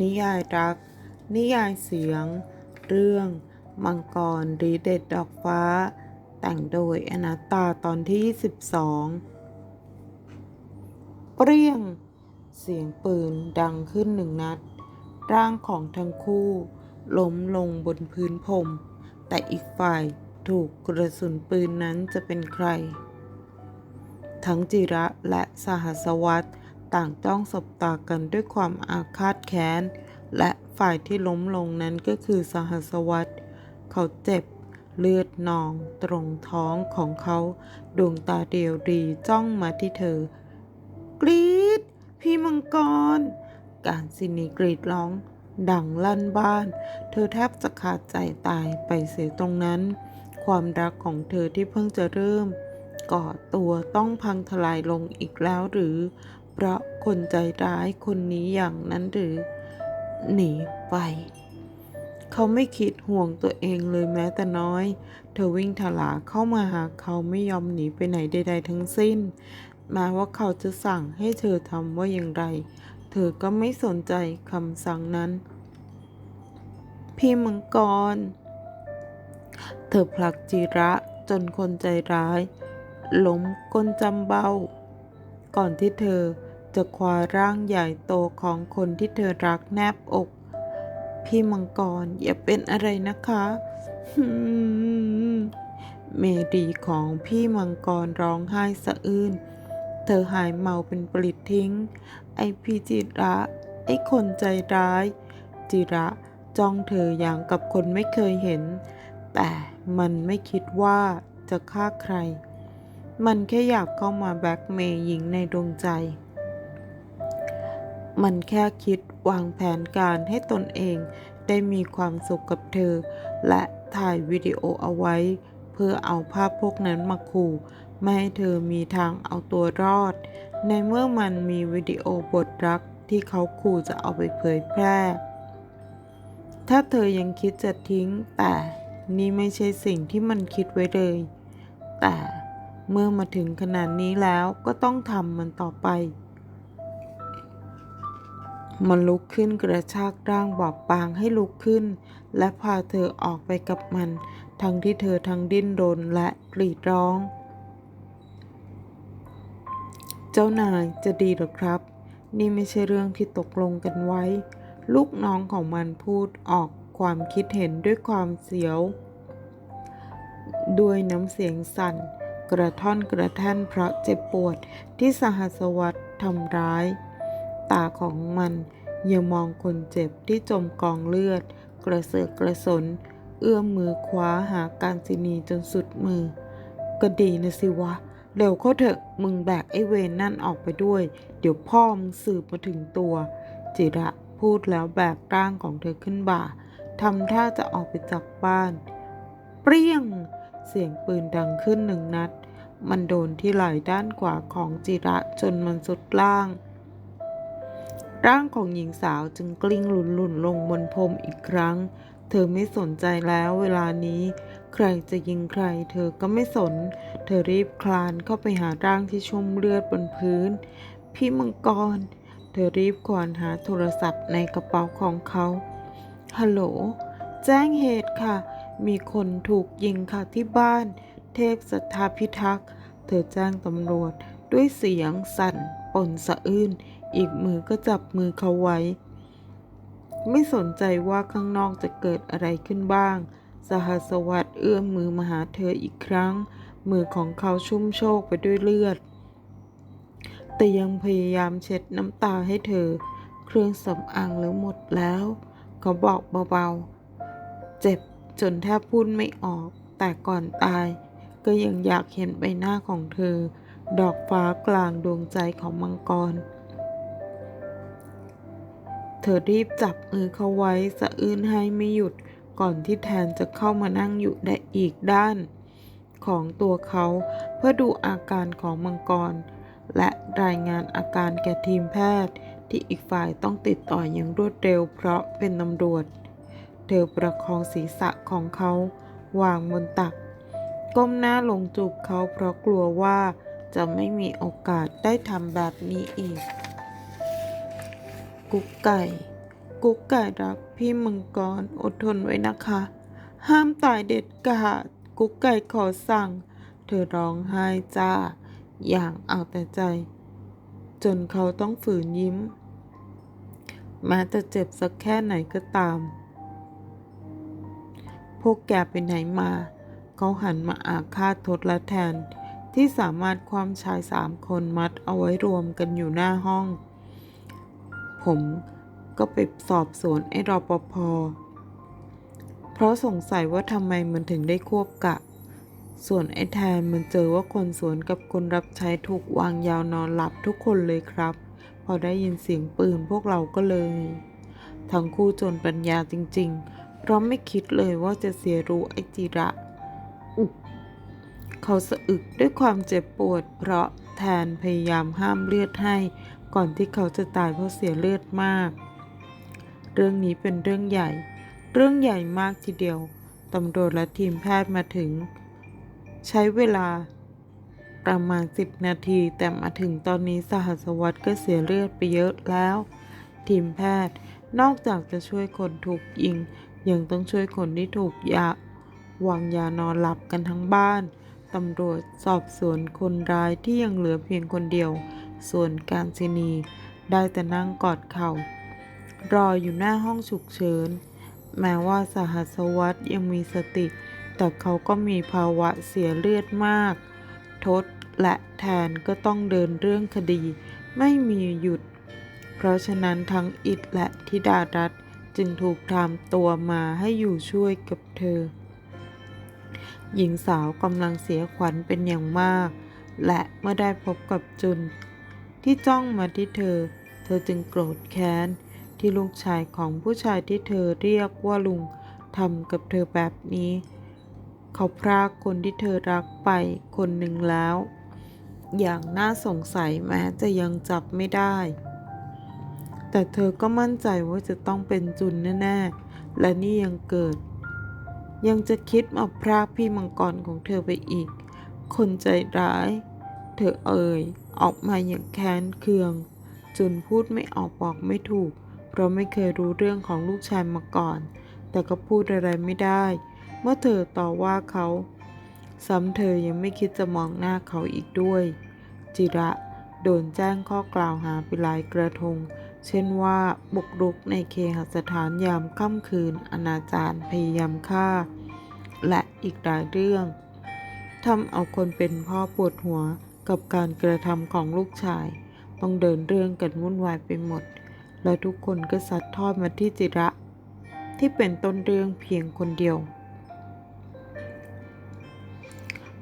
นิยายรัก นิยายเสียง เรื่อง มังกรรีเด็ดดอกฟ้า แต่งโดยอนัตตาตอนที่ 12 เปรี้ยง เสียงปืนดังขึ้นหนึ่งนัด ร่างของทั้งคู่ล้มลงบนพื้นพรม แต่อีกฝ่ายถูกกระสุนปืนนั้นจะเป็นใคร ทั้งจิระและสหัสวัตร ต่างจ้องสบตากันด้วยความอาฆาตแค้น และฝ่ายที่ล้มลงนั้นก็คือสหัสวัตเขาเจ็บเลือดนองตรงท้องของเขาดวงตาเดียวดีจ้องมาที่เธอ กรีดพี่มังกร การสินีกรีดร้อง ดังลั่นบ้าน เธอแทบจะขาดใจตายไปเสียตรงนั้น ความรักของเธอที่เพิ่งจะเริ่มก่อตัวต้องพังทลายลงอีกแล้วหรือ เพราะคนใจร้ายคนนี้อย่างนั้นหรือ หนีไป เขาไม่คิดห่วงตัวเองเลยแม้แต่น้อย เธอวิ่งถลาเข้ามาหาเขาไม่ยอมหนีไปไหนใด ๆ ทั้งสิ้นแม้ว่าเขาจะสั่งให้เธอทำว่าอย่างไร เธอก็ไม่สนใจคำสั่งนั้น พี่มังกร เธอผลักจิระจนคนใจร้ายล้มก้นจำเบ้า ก่อนที่เธอ จะคว้าร่างใหญ่โตของคนที่เธอรักแนบอก พี่มังกรอย่าเป็นอะไรนะคะเมดีของพี่มังกรร้องไห้สะอื้น เธอหายเมาเป็นปลิดทิ้ง ไอพี่จิระ ไอคนใจร้าย จิระจ้องเธออย่างกับคนไม่เคยเห็น แต่มันไม่คิดว่าจะฆ่าใคร มันแค่อยากเข้ามาแบล็กเมย์หญิงในดวงใจ มันแค่คิดวางแผนการให้ตนเองได้มีความสุขกับเธอ และถ่ายวิดีโอเอาไว้ เพื่อเอาภาพพวกนั้นมาขู่ไม่ให้เธอมีทางเอาตัวรอด ในเมื่อมันมีวิดีโอบทรักที่เขาขู่จะเอาไปเผยแพร่ ถ้าเธอยังคิดจะทิ้ง แต่นี่ไม่ใช่สิ่งที่มันคิดไว้เลย แต่เมื่อมาถึงขนาดนี้แล้วก็ต้องทำมันต่อไป มันลุกขึ้นกระชากร่างบอบบางให้ลุกขึ้น และพาเธอออกไปกับมัน ทั้งที่เธอทั้งดิ้นรนและกรีดร้อง เจ้านายจะดีหรอครับ นี่ไม่ใช่เรื่องที่ตกลงกันไว้ ลูกน้องของมันพูดออกความคิดเห็นด้วยความเสียว ด้วยน้ำเสียงสั่น กระท่อนกระแท่นเพราะเจ็บปวดที่สหัสวัตทำร้าย ตาของมันยังมองคนเจ็บที่จมกองเลือด กระเสือกกระสน เอื้อมมือคว้าหาการซินีจนสุดมือ ก็ดีนะสิวะ เร็วเข้าเถอะมึงแบกไอ้เวนนั่นออกไปด้วย เดี๋ยวพ่อมึงสืบมาถึงตัว จิระพูดแล้วแบกร่างของเธอขึ้นบ่าทำท่าจะออกไปจากบ้าน เปรี้ยง เสียงปืนดังขึ้นหนึ่งนัด มันโดนที่ไหล่ด้านขวาของจิระจนมันสุดล่าง ร่างของหญิงสาวจึงกลิ้งหลุนหลุนๆลงบนพรมอีกครั้ง เธอไม่สนใจแล้วเวลานี้ ใครจะยิงใคร เธอก็ไม่สน เธอรีบคลานเข้าไปหาร่างที่ชุ่มเลือดบนพื้น พี่มังกร เธอรีบควานหาโทรศัพท์ในกระเป๋าของเขาฮัลโหล แจ้งเหตุค่ะ มีคนถูกยิงค่ะที่บ้าน เทพสัทธาพิทักษ์ เธอแจ้งตำรวจด้วยเสียงสั่นปนสะอื้น อีกมือก็จับมือเขาไว้ ไม่สนใจว่าข้างนอกจะเกิดอะไรขึ้นบ้าง สหัสวัสดเอื้อมมือมาหาเธออีกครั้ง มือของเขาชุ่มโชกไปด้วยเลือด แต่ยังพยายามเช็ดน้ำตาให้เธอ เครื่องสำอางแล้วหมดแล้ว เขาบอกเบาๆ เจ็บจนแทบพูดไม่ออก แต่ก่อนตาย ก็ยังอยากเห็นใบหน้าของเธอ ดอกฟ้ากลางดวงใจของมังกร ธอรีบจับมือเขาไว้สะอื้นให้ไม่หยุดก่อนที่แทนจะเข้ามานั่งอยู่ในอีกด้าน ของตัวเขาเพื่อดูอาการของมังกร และรายงานอาการแก่ทีมแพทย์ ที่อีกฝ่ายต้องติดต่ออย่างรวดเร็วเพราะเป็นตำรวจ เธอประคองศีรษะของเขาวางบนตัก ก้มหน้าลงจูบเขาเพราะกลัวว่าจะไม่มีโอกาสได้ทำแบบนี้อีก กุ๊กไก่ กุ๊กไก่รักพี่มังกรอดทนไว้นะคะ ห้ามตายเด็ดขาด กุ๊กไก่ขอสั่ง เธอร้องไห้จ้า อย่างเอาแต่ใจ จนเขาต้องฝืนยิ้ม แม้จะเจ็บสักแค่ไหนก็ตาม พวกแกไปไหนมา เขาหันมาอาฆาตทดละแทนที่สามารถความชายสามคนมัดเอาไว้รวมกันอยู่หน้าห้อง ผมก็ไปสอบสวนไอ้รอปภเพราะสงสัยว่าทำไมมันถึงได้ควบกะ ส่วนไอ้แทนมันเจอว่าคนสวนกับคนรับใช้ถูกวางยาวนอนหลับทุกคนเลยครับ พอได้ยินเสียงปืนพวกเราก็เลย ทั้งคู่จนปัญญาจริง ๆ เพราะไม่คิดเลยว่าจะเสียรู้ไอ้จิระ อุกเขาสะอึกด้วยความเจ็บปวด เพราะแทนพยายามห้ามเลือดให้ ก่อนที่เขาจะตายเพราะเสียเลือดมาก เรื่องนี้เป็นเรื่องใหญ่ เรื่องใหญ่มากทีเดียว ตำรวจและทีมแพทย์มาถึง ใช้เวลาประมาณ 10 นาที แต่มาถึงตอนนี้สหัสวัตรก็เสียเลือดไปเยอะแล้ว ทีมแพทย์นอกจากจะช่วยคนถูกยิง ยังต้องช่วยคนที่ถูกยาวางยานอนหลับกันทั้งบ้าน ตำรวจสอบสวนคนร้ายที่ยังเหลือเพียงคนเดียว ส่วนการศินีได้แต่นั่งกอดเขา่า รออยู่หน้าห้องฉุกเฉิน แม้ว่าสหัสวัตยังมีสติ แต่เขาก็มีภาวะเสียเลือดมาก ทศและแทนก็ต้องเดินเรื่องคดี ไม่มีหยุด เพราะฉะนั้นทั้งอิดและธิดารัตจึงถูกทำตัวมาให้อยู่ช่วยกับเธอ หญิงสาวกำลังเสียขวัญเป็นอย่างมาก และเมื่อได้พบกับจุน ที่จ้องมาที่เธอ เธอจึงโกรธแค้น ที่ลูกชายของผู้ชายที่เธอเรียกว่าลุงทำกับเธอแบบนี้ เขาพรากคนที่เธอรักไปคนหนึ่งแล้ว อย่างน่าสงสัยแม้จะยังจับไม่ได้ แต่เธอก็มั่นใจว่าจะต้องเป็นจุนแน่ๆ และนี่ยังเกิด ยังจะคิดมาพรากพี่มังกรของเธอไปอีก คนใจร้าย เธอเอ่ย ออกมาอย่างแค้นเคืองจุนพูดไม่ออกบอกไม่ถูก เพราะไม่เคยรู้เรื่องของลูกชายมาก่อน แต่ก็พูดอะไรไม่ได้ เมื่อเธอต่อว่าเขาซ้ำเธอยังไม่คิดจะมองหน้าเขาอีกด้วย จิระโดนแจ้งข้อกล่าวหาไปหลายกระทง เช่นว่าบุกรุกในเคหสถานยามค่ำคืน อนาจารพยายามฆ่า และอีกหลายเรื่องทำเอาคนเป็นพ่อปวดหัว กับการกระทำของลูกชาย ต้องเดินเรื่องกันวุ่นวายไปหมด และทุกคนก็ซัดทอดมาที่จิระ ที่เป็นต้นเรื่องเพียงคนเดียว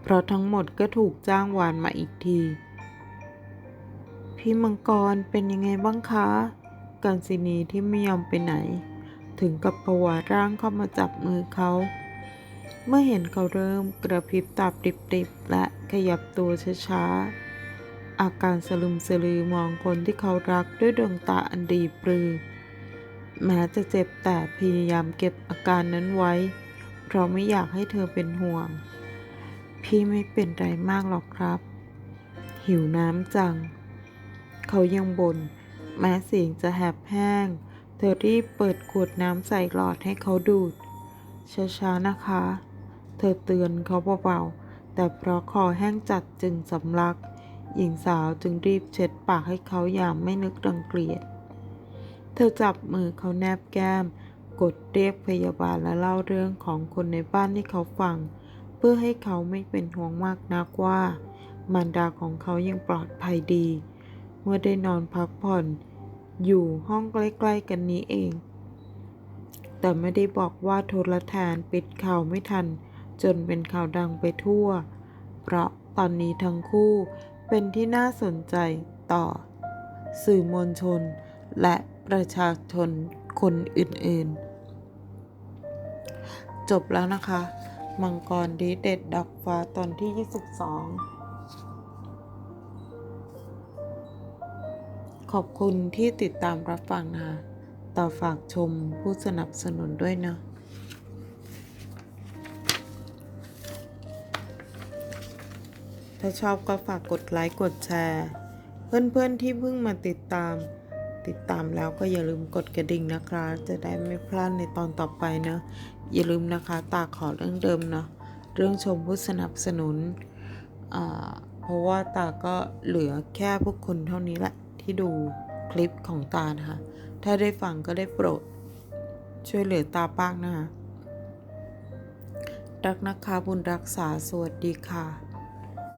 เพราะทั้งหมดก็ถูกจ้างวานมาอีกที พี่มังกรเป็นยังไงบ้างคะ กันซินีที่ไม่ยอมไปไหน ถึงกับประวาร่างเข้ามาจับมือเขา เมื่อเห็นเขาเริ่มกระพริบตาปริบๆและ ขยับตัวช้าๆ อาการสลึมสลือมองคนที่เขารักด้วยดวงตาอันดีปรือ แม้จะเจ็บแต่พยายามเก็บอาการนั้นไว้ เพราะไม่อยากให้เธอเป็นห่วง พี่ไม่เป็นไรมากหรอกครับ หิวน้ำจัง เขายังบน่นแม้เสียงจะแหบแห้ง เธอรีบเปิดขวดน้ำใส่หลอดให้เขาดูดช้าๆนะคะ เธอเตือนเขาเบาๆ แต่เพราะคอแห้งจัดจึงสำลัก หญิงสาวจึงรีบเช็ดปากให้เขาอย่างไม่นึกรังเกียจ เธอจับมือเขาแนบแก้ม กดเรียกพยาบาลและเล่าเรื่องของคนในบ้านให้เขาฟัง เพื่อให้เขาไม่เป็นห่วงมากนักว่า มารดาของเขายังปลอดภัยดี เมื่อได้นอนพักผ่อน อยู่ห้องใกล้ๆกันนี้เอง แต่ไม่ได้บอกว่าโทรทานปิดข่าวไม่ทัน จนเป็นข่าวดังไปทั่ว เพราะตอนนี้ทั้งคู่เป็นที่น่าสนใจต่อ สื่อมวลชน และประชาชนคนอื่นๆ จบแล้วนะคะ มังกรดีเด็ดดอกฟ้าตอนที่ 22ขอบคุณที่ติดตามรับฟังนะคะ ต่อฝากชมผู้สนับสนุนด้วยเนาะ ถ้าชอบก็ฝากกดไลค์กดแชร์ เพื่อนๆที่เพิ่งมาติดตาม ติดตามแล้วก็อย่าลืมกดกระดิ่งนะคะ จะได้ไม่พลาดในตอนต่อไปเนะอย่าลืมนะคะ ตาขอเรื่องเดิมเนาะเรื่องชมผู้สนับสนุนอ่าเพราะว่าตาก็เหลือแค่พวกคุณเท่านี้แหละ ที่ดูคลิปของตานะคะ ถ้าได้ฟังก็ได้โปรด ช่วยเหลือตาบ้างนะคะรักนะคะบุญรักษาสวัสดีค่ะ